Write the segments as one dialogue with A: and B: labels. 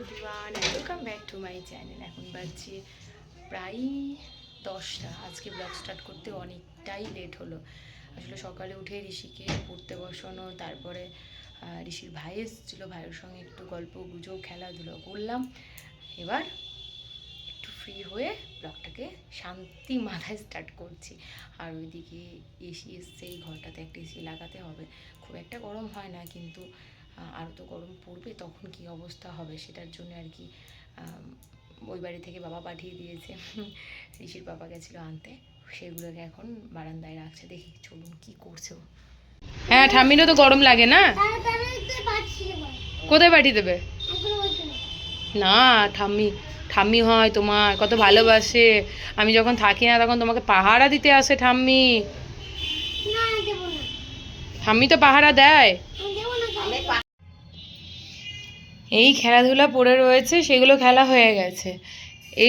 A: Everyone welcome back to my channel এখন বাজছে প্রায় দশটা। আজকে ব্লগ স্টার্ট করতে অনেকটাই লেট হলো। আসলে সকালে উঠে ঋষিকে পড়তে বসানো, তারপরে ঋষির ভাই এসেছিল। ভাইয়ের সঙ্গে একটু গল্প, গুজব, খেলাধুলো করলাম। এবার একটু ফ্রি হয়ে ব্লগটাকে শান্তি মাথায় স্টার্ট করছি। আর ওইদিকে এসি এসছে, এই ঘরটাতে একটা এসি লাগাতে হবে। খুব একটা গরম হয় না, কিন্তু আরও তো গরম পড়বে তখন কি অবস্থা হবে সেটার জন্য আর কি ওই বাড়ি থেকে বাবা পাঠিয়ে দিয়েছে। ঋষির বাবা গেছিল আনতে সেগুলোকে এখন বারান্দায় রাখছে দেখি চলুন কি করছে হ্যাঁ ঠাম্মিরও তো গরম লাগে না? কোথায় পাঠিয়ে দেবে? না ঠাম্মি ঠাম্মি হয় তোমার কত ভালোবাসে। আমি যখন থাকি না তখন তোমাকে পাহারা দিতে আসে ঠাম্মি। ঠাম্মি তো পাহারা দেয়। এই খেলাধুলা পড়ে রয়েছে, সেগুলো খেলা হয়ে গেছে।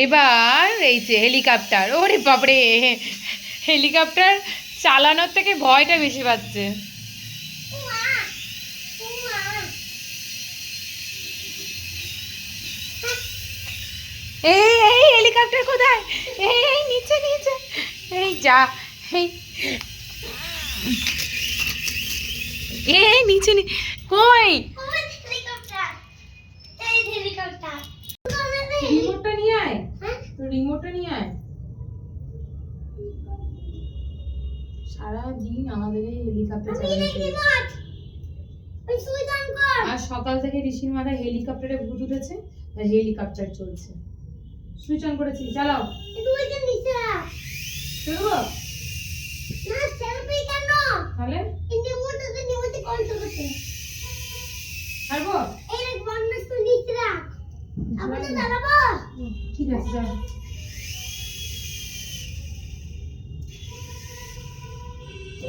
A: এবার এই যে হেলিকপ্টার ওরে বাপরে! হেলিকপ্টার চালানোর থেকে ভয়টা বেশি পাচ্ছে। এই এই হেলিকপ্টার কোথায়? এই এই নিচে নিচে। এই যা এই এই নিচে নি কই রিমোটটা নিয়ে আয় তো রিমোটটা নিয়ে আয়। সারা দিন আমাদের এই হেলিকপ্টার আর সকাল থেকে ঋষির মাথায় হেলিকপ্টারে ভূত উঠেছে আর হেলিকপ্টার চলছে। সুইচ অন করেছি চালাও। চলবো? তাহলে? ছাড়বো ঠিক আছে চলো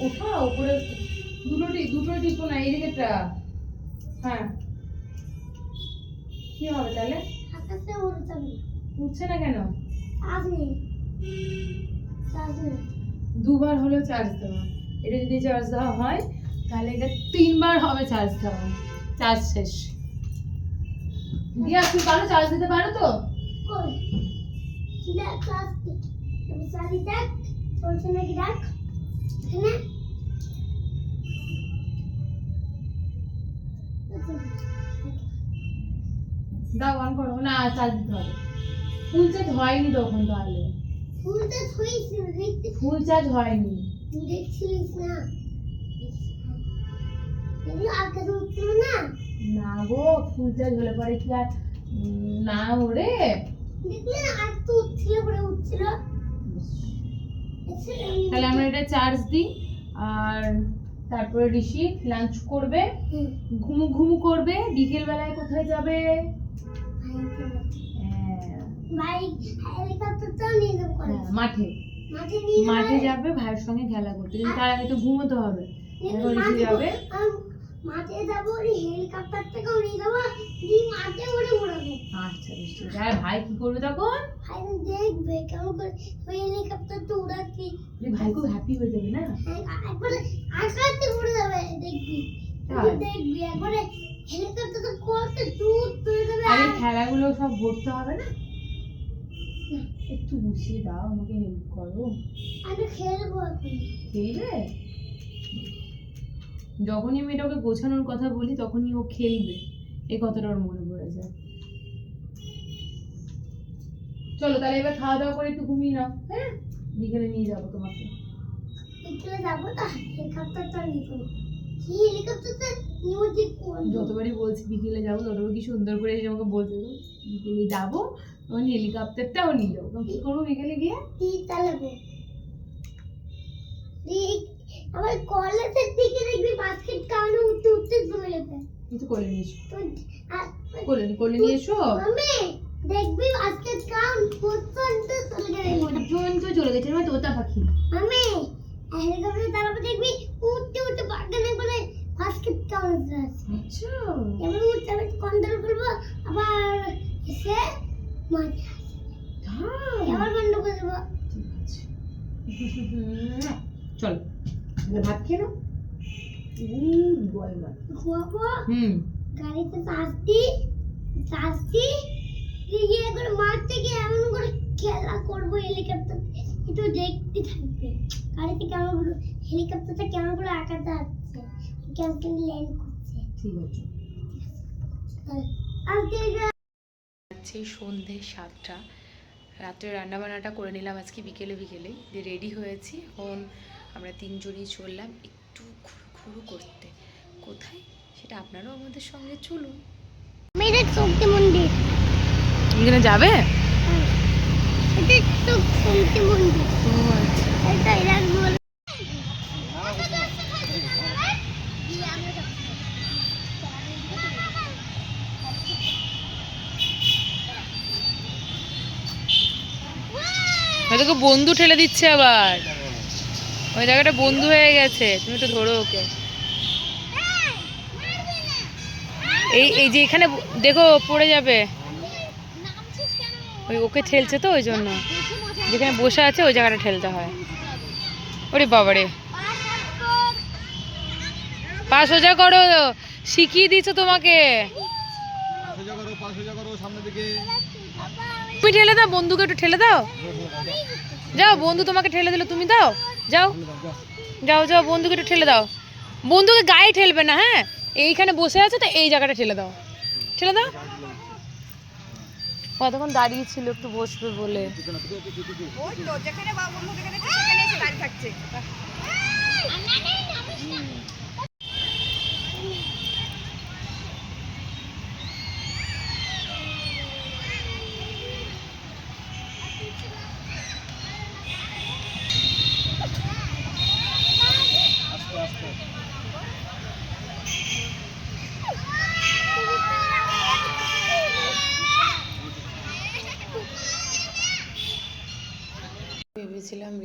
A: ওঠা উপরে দুটোটি দুটো টিপো না এইদিকেটা হ্যাঁ কি হবে তাহলে উঠছে না কেন দুবার হলো চার্জ দেওয়া এটা যদি চার্জ দেওয়া হয় তাহলে এটা তিনবার হবে চার্জ দেওয়া চার্জ শেষ দিয়া তুমি পারো চার্জ দিতে পারো তো দাও অন করো। না চার্জ দিতে হবে। ফুল চার্জ হয়নি তখন তাহলে।
B: ফুলটা ছুঁয়েছিল দেখতে
A: ফুল চার্জ হয়নি।
B: দেখছিলিস না? না?
A: গো ফুল চার্জ হলে পরে কি আর না ওরে। তাহলে আমরা এটা চার্জ দিই আর তারপরে ঋষি লাঞ্চ করবে ঘুমু ঘুমু করবে বিকেল বেলায় কোথায় যাবে? হ্যাঁ, হ্যাঁ। মাঠে।
B: মাঠে যাব।
A: ভাইয়ের সঙ্গে খেলা করতে। কিন্তু তার আগে তো ঘুমোতে হবে। এখন ঋষি যাবে।
B: মাঠে যাব ওই হেলিকপ্টারটাকেও নিয়ে যাব দিয়ে মাঠে উড়ে উড়াবো
A: আচ্ছা বেশ ঠিক আছে। ভাই কি করবে তখন?
B: ভাই দেখবে কেমন করে ওই হেলিকপ্টারটা উড়াচ্ছি।
A: আরে ভাই খুব হ্যাপি হয়ে যাবে না?
B: একবারে আকাশে উড়ে যাবে দেখবি? দেখবি একবারে হেলিকপ্টারটা কত দূর চলে যাবে
A: আর খেলাগুলো সব ভরতে হবে না? একটু বুঝিয়ে দাও আমাকে হেল্প করো।
B: আমি খেলব এখন।
A: খেলবে? যখনই আমি এটা ওকে গোছানোর কথা বলি তখনই ও খেলবে। এই কথাটা ওর মনে পড়ে যায়। চলো তাহলে এবার খাওয়া দাওয়া করে একটু ঘুমিয়ে নাও হ্যাঁ? বিকেলে নিয়ে যাব তোমাকে।
B: বিকেলে যাব না হেলিকপ্টারটা নিয়ে কি হেলিকপ্টারটা নিয়ে যে
A: যতবারই বলছি বিকেলে যাব ততবার কি সুন্দর করে এসে আমাকে বলতে দেবো বিকেলে যাব তখন হেলিকপ্টারটাও নিয়ে যাব। কি করব বিকেলে গিয়ে?
B: চালাবো ঠিক আমার কলেজের দিকে দেখবি বাস্কেট কাউন্টে উঠতে উঠতে চলে যাবে
A: কিছু করে নিয়ে এসো করে করে নিয়ে এসো
B: আমি দেখবি বাস্কেট কাউন্ট পর্যন্ত চলে যাবে
A: পর্যন্ত চলে গেছে আমার তোতা পাখি
B: আমি হেলিকপ্টার তারপর দেখবি উঠতে উঠতে বাগানে করে বাস্কেট কাউন্ট আছে
A: আচ্ছা
B: এবার উঠতে আমি কন্ট্রোল করব আবার এসে।
A: তাই?
B: আবার বন্ধ করে দেবো
A: ঠিক আছে চলো ভাত খেয়ে নাও? উম, বল মা।
B: ঘুমাবো
A: হুম।
B: গাড়িতে চার্জ দিই ইয়ে করে মাঠ থেকে এমন করে খেলা করব হেলিকপ্টার একটু দেখতে থাকবে। গাড়িতে কেমন করে হেলিকপ্টারটা কেমন করে আকাশে আসছে কেমন করে ল্যান্ড করছে?
A: ঠিক আছে।
B: আজকে
C: সন্ধে সাতটা। রাত্রে রান্নাবান্নাটা করে নিলাম আজকে বিকেলে বিকেলে দিয়ে রেডি হয়েছি। এখন আমরা তিনজনই চললাম একটু ঘুরু ঘুরু করতে। কোথায়? সেটা আপনারাও আমাদের সঙ্গে চলুন।
B: মন্দির
C: এখানে যাবে? ও আচ্ছা। বন্ধু ঠেলে দিচ্ছে আবার। ওই জায়গাটা বন্ধু হয়ে গেছে, তুমি একটু ধরো ওকে। এই এই যে এখানে দেখো, পড়ে যাবে। ওই ওকে ঠেলছে তো ওই জন্য। যেখানে বসে আছে, ওই জায়গাটা ঠেলতে হয়। ওরে বাবারে। পা সোজা করো, শিখিয়ে দিচ্ছে তোমাকে। তুমি ঠেলে দাও, বন্ধুকে একটু ঠেলে দাও। যাও, বন্ধু তোমাকে ঠেলে দিল, তুমি দাও। যাও। যাও যাও বন্ধুকে একটু ঠেলে দাও। বন্ধুকে গায়ে ঠেলবে না হ্যাঁ? এইখানে বসে আছে তো এই জায়গাটা ঠেলে দাও। ঠেলে দাও। কতক্ষণ দাঁড়িয়ে ছিল একটু বসবে বলে।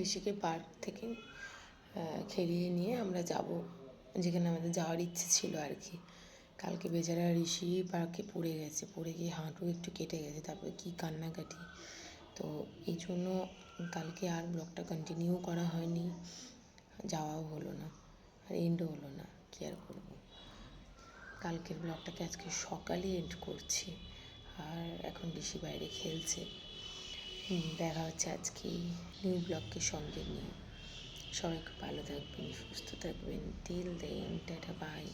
C: ঋষিকে পার্ক থেকে খেলিয়ে নিয়ে আমরা যাব। যেখানে আমাদের যাওয়ার ইচ্ছে ছিল আর কি। কালকে বেচারা ঋষি পার্কে পড়ে গেছে। পড়ে গিয়ে হাঁটু একটু কেটে গেছে, তারপরে কি কান্নাকাটি। তো এই জন্য কালকে আর ব্লগটা কন্টিনিউ করা হয়নি। যাওয়াও হলো না, আর এন্ডও হলো না, কি আর করব? কালকের ব্লগটাকে আজকে সকালে এন্ড করছি। আর এখন ঋষি বাইরে খেলছে। দেখা হচ্ছে আজকে নিউ ব্লগকে সঙ্গে নিয়ে। সবাই খুব ভালো থাকবেন, সুস্থ থাকবেন, তিল দেন, টাটা বাই